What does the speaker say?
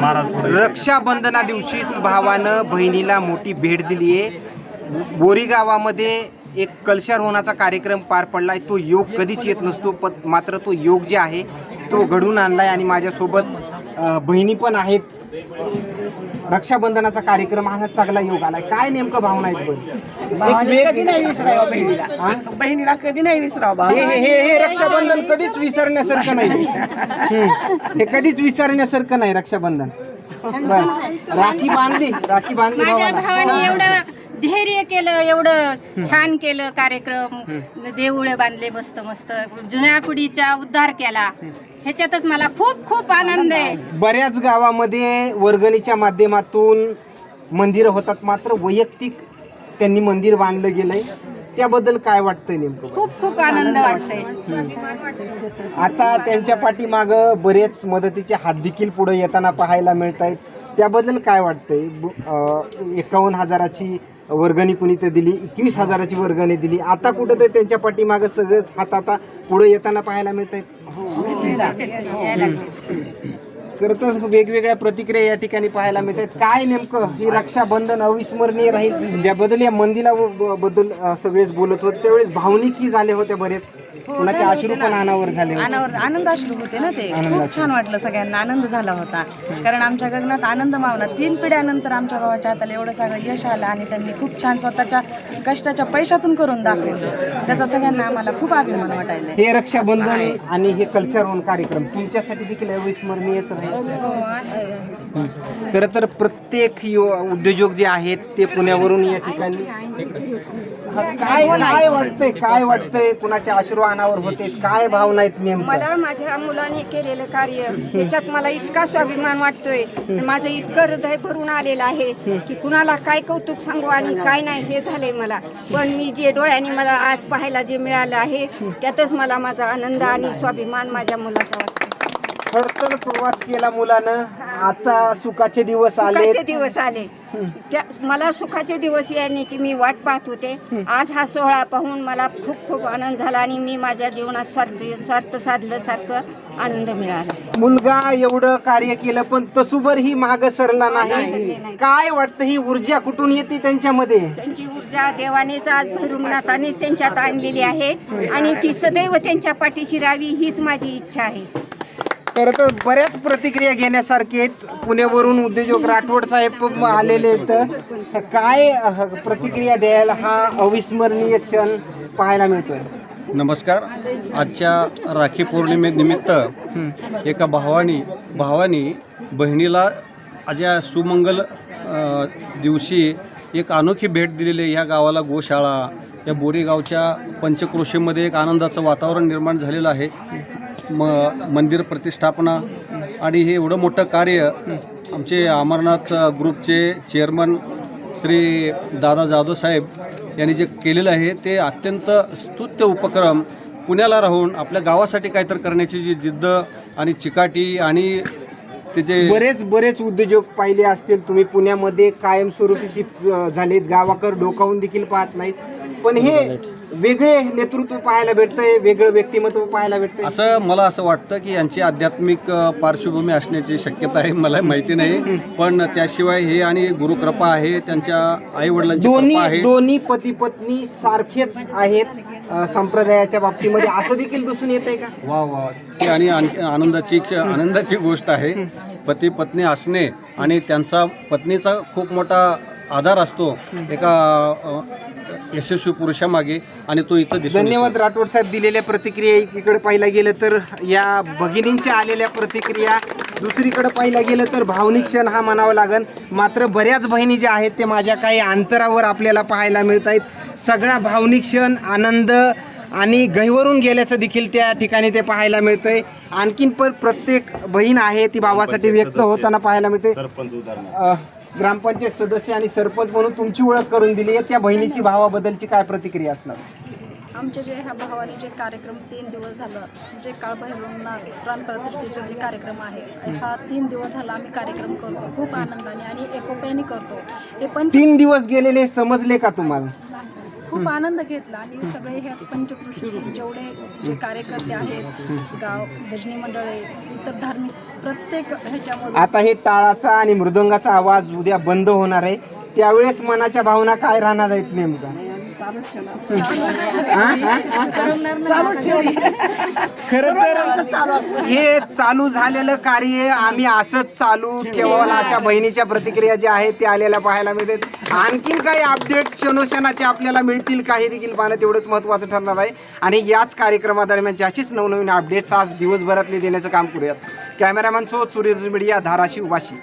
महाराज रक्षाबंधना दिवशीच भावानं बहिणीला मोठी भेट दिली आहे. बोरी गावामध्ये एक कलशार होण्याचा कार्यक्रम पार पडला आहे तो योग कधीच येत नसतो पण मात्र तो योग जे आहे तो घडून आणला आहे आणि माझ्यासोबत अ, बहिणी पण आहेत. रक्षाबंधनाचा कार्यक्रम हा चांगला योग आलाय. काय नेमकं भावना आहेत एक कधी नाही विसरावं बहिणीला. हा? बहिणीला कधी नाही विसरावं हे हे- हे हे रक्षाबंधन कधीच विसरण्यासारखं नाही. हम्म. हे कधीच विसरण्यासारखं नाही रक्षाबंधन. बर. राखी बांधली. राखी बांधली माझ्या भावाला. भावाने एवढं धैर्य केलं एवढं छान केलं कार्यक्रम. देऊळ बांधले मस्त मस्त. जुन्या पिढीचा उद्धार केला. ह्याच्यातच मला खूप खूप आनंद आहे. बऱ्याच गावामध्ये वर्गणीच्या माध्यमातून मंदिरं होतात मात्र वैयक्तिक त्यांनी मंदिर बांधलं गेलंय. त्याबद्दल काय वाटतंय नेमकं खूप खूप आनंद वाटतोय. आता त्यांच्या पाठीमाग बरेच मदतीचे हात देखील पुढे येताना पाहायला मिळत आहेत त्याबद्दल काय वाटतंय? एकावन्न हजाराची वर्गणी कुणी तर दिली एकवीस हजाराची वर्गणी दिली. आता कुठं तर त्यांच्या पाठीमाग सगळंच हात आता पुढे येताना पाहायला मिळत आहेत. खरं तर वेगवेगळ्या प्रतिक्रिया या ठिकाणी पाहायला मिळतात. काय नेमकं? ही रक्षाबंधन अविस्मरणीय राहील. ज्याबद्दल या मंदिरा ब- बद्दल अं, सगळेच बोलत होते त्यावेळेस भावनिकी झाले होते बरेच. कुणाचे अश्रू पण अनावर झाले आनंद आनंदाश्रू होते ना ते. खूप छान वाटलं सगळ्यांना. आनंद झाला होता. कारण आमच्या गगनात आनंद मावना. तीन पिढ्यानंतर आमच्या भावाच्या हाताला एवढं सगळं यश आलं आणि त्यांनी खूप छान स्वतःच्या कष्टाच्या पैशातून करून दाखवलं. त्याचा सगळ्यांना आम्हाला खूप अभिमान वाटायला. हे रक्षाबंधन आणि हे कल्चर होऊन कार्यक्रम तुमच्यासाठी देखील अविस्मरणीयच राहील खरं तर प्रत्येक उद्योजक जे आहेत ते पुण्यावरून या ठिकाणी हा, काय काय वाटतंय? काय वाटतंय? कुणाच्या अश्रू अनावर होते काय भावना आहेत नेमकं? मला माझ्या मुलाने केलेलं कार्य त्याच्यात मला इतका स्वाभिमान वाटतोय. माझं इतकं हृदय भरून आलेलं आहे की कुणाला काय कौतुक सांगू आणि काय नाही हे झालंय मला. पण मी जे डोळ्यांनी मला आज पाहायला जे मिळालं आहे त्यातच मला माझा आनंद आणि स्वाभिमान माझ्या मुलाचा वाटतो खडतर प्रवास केला मुलानं. आता सुखाचे दिवस आले सुखाचे दिवस आले त्या मला सुखाचे दिवस येण्याची मी वाट पाहत होते. आज हा सोहळा पाहून मला खूप खूप आनंद झाला आणि मी माझ्या जीवनात स्वार्थ स्वार्थ साधलं सारखं आनंद मिळाला. मुलगा एवढं कार्य केलं पण तसुबर ही माग सरला नाही. काय वाटतं ही ऊर्जा कुठून येते त्यांच्यामध्ये? त्यांची ऊर्जा देवानेच आज भैरुनाथानेच त्यांच्यात आणलेली आहे. आणि ती सदैव त्यांच्या पाठीशी राहावी हीच माझी इच्छा आहे. खरं तर बऱ्याच प्रतिक्रिया घेण्यासारखी आहेत. पुण्यावरून उद्योजक राठोड साहेब आलेले आहेत. काय प्रतिक्रिया द्यायला हा अविस्मरणीय क्षण पाहायला मिळतोय? नमस्कार. आजच्या राखी पौर्णिमेनिमित्त एका भावानी भावानी बहिणीला आजच्या सुमंगल दिवशी एक अनोखी भेट दिलेली आहे. या गावाला गोशाळा या बोरीगावच्या पंचक्रोशीमध्ये एक आनंदाचं वातावरण निर्माण झालेलं आहे. म मंदिर प्रतिष्ठापना. आणि हे एवढं मोठं कार्य आमचे अमरनाथ ग्रुपचे चेअरमन श्री दादा जाधव साहेब यांनी जे केलेलं आहे ते अत्यंत स्तुत्य उपक्रम पुण्याला राहून आपल्या गावासाठी काहीतरी करण्याची जी जिद्द आणि चिकाटी आणि त्याचे बरेच बरेच उद्योजक पाहिले असतील तुम्ही पुण्यामध्ये कायमस्वरूपी शिफ्ट झालेत. गावाकर डोकावून देखील पाहत नाहीत. पण हे वेगळे नेतृत्व पाहायला भेटतंय वेगळं व्यक्तिमत्व पाहायला भेटतंय. असं मला असं वाटतं की यांची आध्यात्मिक पार्श्वभूमी असण्याची शक्यता आहे मला माहिती नाही. पण त्याशिवाय हे आणि गुरुकृपा आहे त्यांच्या आई वडिलांची दोन्ही पती पत्नी सारखेच आहेत संप्रदायाच्या बाबतीमध्ये. असं देखील दिसून येत आहे का? वा वा. ती आणि आन- आनंदाची आनंदाची गोष्ट आहे. पती पत्नी असणे आणि त्यांचा पत्नीचा खूप मोठा आधार असतो. एका यशस्वी पुरुषामागे आणि तो इथं दिसून. धन्यवाद राठोड साहेब दिलेल्या प्रतिक्रिया एकीकडे पाहिला गेलं तर या भगिनींच्या आलेल्या प्रतिक्रिया दुसरीकडे पाहिला गेलं तर भावनिक क्षण हा म्हणावा लागन. मात्र बऱ्याच बहिणी ज्या आहेत ते माझ्या काही अंतरावर आपल्याला पाहायला मिळत आहेत सगळा भावनिक क्षण आनंद आणि गहिवरून गेल्याचं देखील त्या ठिकाणी ते पाहायला मिळतंय. आणखीन पण प्रत्येक बहीण आहे ती भावासाठी व्यक्त होताना पाहायला मिळते सरपंच उदाहरण. अ, ग्रामपंचायत सदस्य आणि सरपंच म्हणून तुमची ओळख करून दिली. आहे त्या बहिणीची भावाबद्दलची काय प्रतिक्रिया असणार? आमचे जे ह्या भावाने जे कार्यक्रम तीन दिवस झालं जे काळभैरवना प्राणप्रतिष्ठेचे जे कार्यक्रम आहे हा तीन दिवस झाला आम्ही कार्यक्रम करतो. खूप आनंदाने आणि एकोप्याने करतो. हे पण तीन दिवस गेलेले समजले का तुम्हाला? खूप आनंद घेतला आणि सगळे हे पंचकृषी जेवढे जे कार्यकर्ते आहेत गाव भजनी मंडळे इतर धार्मिक प्रत्येक ह्याच्यामध्ये आता हे टाळाचा आणि मृदंगाचा आवाज उद्या बंद होणार आहे. त्यावेळेस मनाच्या भावना काय राहणार आहेत नेमका? खर तर हे चालू झालेलं कार्य आम्ही असंच चालू ठेवावं अशा बहिणीच्या प्रतिक्रिया ज्या आहेत त्या आलेल्या पाहायला मिळतात. आणखीन काही अपडेट शनोशनाचे आपल्याला मिळतील काही देखील पाहणं तेवढंच महत्त्वाचं ठरणार आहे. आणि याच कार्यक्रमादरम्यान ज्याचीच नवनवीन अपडेट्स आज दिवसभरातले देण्याचं काम करूयात. कॅमेरामॅन सो चुरी मीडिया धाराशी उभाशी